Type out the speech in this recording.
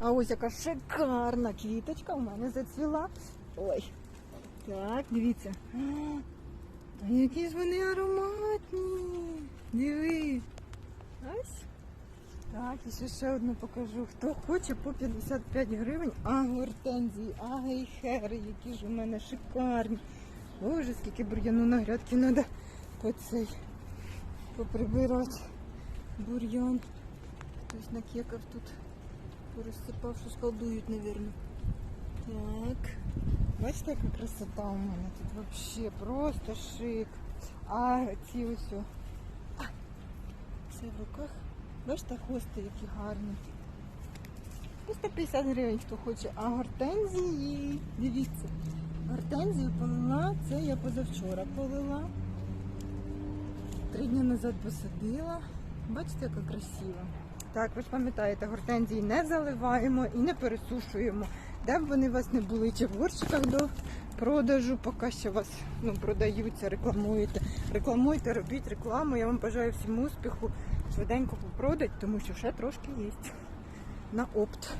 А ось яка шикарна квіточка у мене зацвіла. Ой. Так, дивіться. А, Які ж вони ароматні. Диви. Ось. Так, і ще, ще одну покажу. Хто хоче по 55 гривень, а гортензії, а гейхери, які ж у мене шикарні. Боже, скільки бур'яну на грядки треба по цей поприбирати. Бур'ян. Хтось накекав тут, порозсипав, щось колдують, мабуть. Так. Бачите, яка красота у мене тут взагалі просто шик. А ці ось. о. А, Все в руках. Бачите, хости які гарні. 150 гривень, хто хоче. А гортензії, дивіться. Гортензію полила, це я позавчора полила. Три дні назад посадила. Бачите, яка красива. Так, ви ж пам'ятаєте, гортензії не заливаємо і не пересушуємо. Де б вони у вас не були, чи в горщиках до продажу, поки що вас ну, продаються, рекламуєте. Рекламуйте, робіть рекламу. Я вам бажаю всім успіху. Швиденько попродать, тому що ще трошки є на опт.